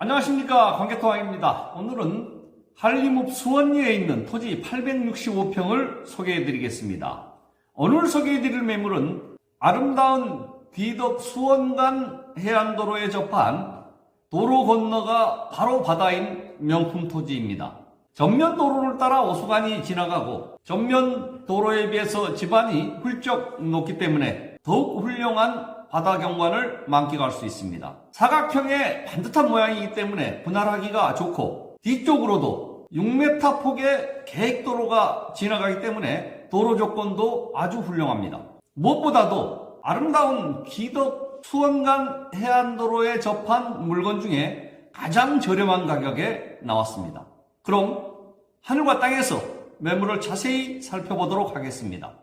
안녕하십니까 관계토왕입니다. 오늘은 한림읍 수원리에 있는 토지 865평을 소개해 드리겠습니다. 오늘 소개해 드릴 매물은 아름다운 귀덕 수원간 해안도로에 접한 도로 건너가 바로 바다인 명품 토지입니다. 전면 도로를 따라 오수관이 지나가고 전면 도로에 비해서 지반이 훌쩍 높기 때문에 더욱 훌륭한 바다 경관을 만끽할 수 있습니다. 사각형의 반듯한 모양이기 때문에 분할하기가 좋고 뒤쪽으로도 6m 폭의 계획도로가 지나가기 때문에 도로 조건도 아주 훌륭합니다. 무엇보다도 아름다운 기덕 수원간 해안도로에 접한 물건 중에 가장 저렴한 가격에 나왔습니다. 그럼 하늘과 땅에서 매물을 자세히 살펴보도록 하겠습니다.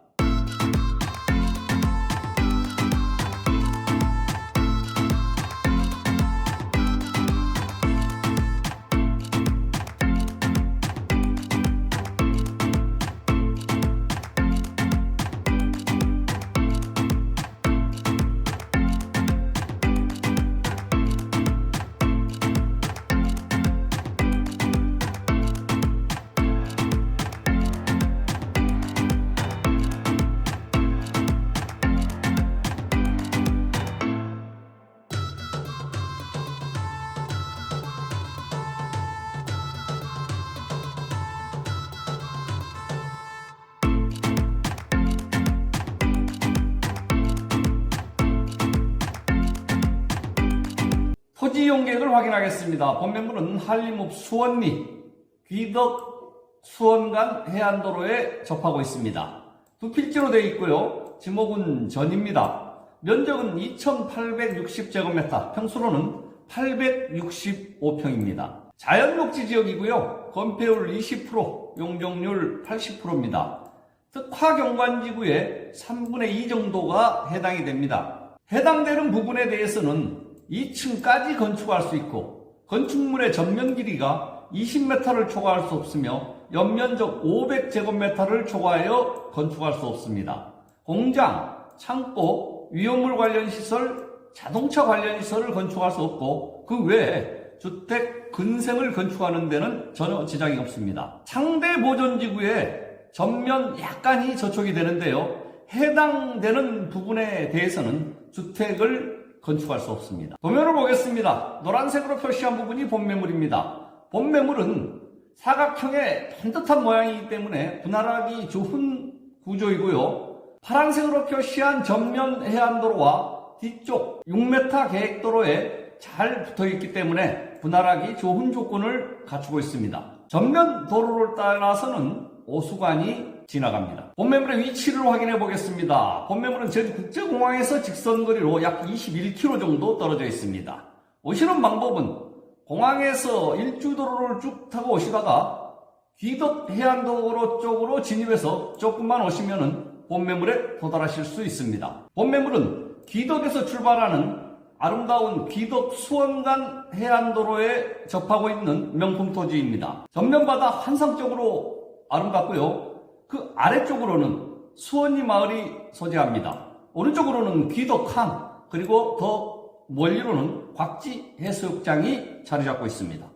토지 용객을 확인하겠습니다. 본명물은 한림읍 수원리 귀덕 수원간 해안도로에 접하고 있습니다. 두 필지로 되어 있고요. 지목은 전입니다. 면적은 2,860제곱미터, 평수로는 865평입니다. 자연녹지 지역이고요. 건폐율 20%, 용적률 80%입니다. 특화 경관지구의 3분의 2 정도가 해당이 됩니다. 해당되는 부분에 대해서는 2층까지 건축할 수 있고 건축물의 전면 길이가 20m를 초과할 수 없으며 연면적 500제곱미터를 초과하여 건축할 수 없습니다. 공장, 창고, 위험물 관련 시설, 자동차 관련 시설을 건축할 수 없고 그 외에 주택 근생을 건축하는 데는 전혀 지장이 없습니다. 상대 보존 지구에 전면 약간이 저촉이 되는데요. 해당되는 부분에 대해서는 주택을 건축할 수 없습니다. 도면을 보겠습니다. 노란색으로 표시한 부분이 본매물입니다. 본매물은 사각형의 반듯한 모양이기 때문에 분할하기 좋은 구조이고요. 파란색으로 표시한 전면 해안도로와 뒤쪽 6m 계획도로에 잘 붙어 있기 때문에 분할하기 좋은 조건을 갖추고 있습니다. 전면 도로를 따라서는 오수관이 지나갑니다. 본매물의 위치를 확인해 보겠습니다. 본매물은 제주국제공항에서 직선거리로 약 21km 정도 떨어져 있습니다. 오시는 방법은 공항에서 일주도로를 쭉 타고 오시다가 귀덕 해안도로 쪽으로 진입해서 조금만 오시면은 본매물에 도달하실 수 있습니다. 본매물은 귀덕에서 출발하는 아름다운 귀덕 수원간 해안도로에 접하고 있는 명품 토지입니다. 전면바다 환상적으로 아름답고요. 그 아래쪽으로는 수원리 마을이 소재합니다. 오른쪽으로는 귀덕항 그리고 더 멀리로는 곽지 해수욕장이 자리 잡고 있습니다.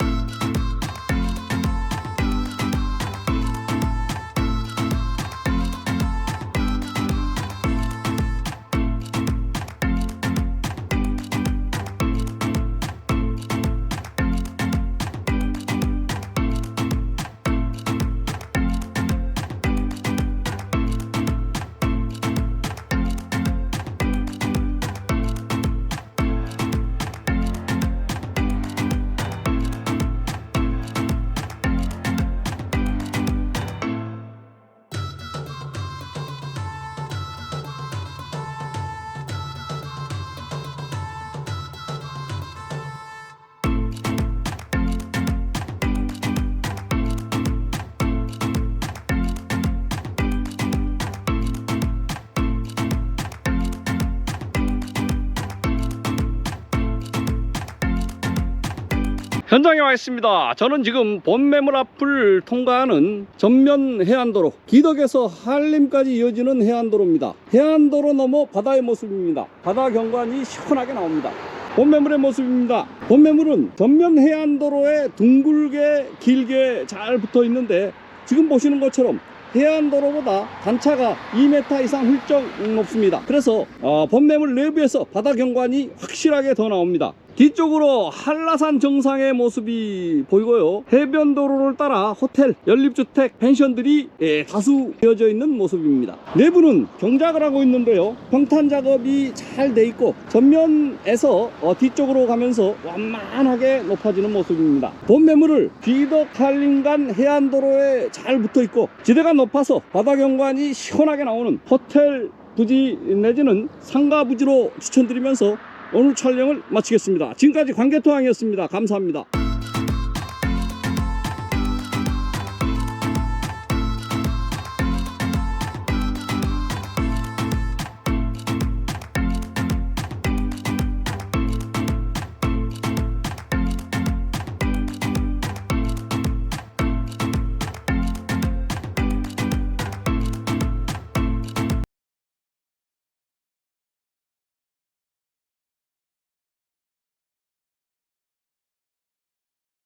현장에 와 있습니다. 저는 지금 본매물 앞을 통과하는 전면 해안도로 기덕에서 한림까지 이어지는 해안도로입니다. 해안도로 넘어 바다의 모습입니다. 바다 경관이 시원하게 나옵니다. 본매물의 모습입니다. 본매물은 전면 해안도로에 둥글게 길게 잘 붙어 있는데 지금 보시는 것처럼 해안도로보다 단차가 2m 이상 훌쩍 높습니다. 그래서 어, 본매물 내부에서 바다 경관이 확실하게 더 나옵니다. 뒤쪽으로 한라산 정상의 모습이 보이고요. 해변도로를 따라 호텔, 연립주택, 펜션들이 예, 다수 되어져 있는 모습입니다. 내부는 경작을 하고 있는데요. 평탄 작업이 잘 돼 있고 전면에서 어, 뒤쪽으로 가면서 완만하게 높아지는 모습입니다. 본 매물을 귀덕 한림간 해안도로에 잘 붙어 있고 지대가 높아서 바다 경관이 시원하게 나오는 호텔 부지 내지는 상가 부지로 추천드리면서 오늘 촬영을 마치겠습니다. 지금까지 관계토항이었습니다. 감사합니다.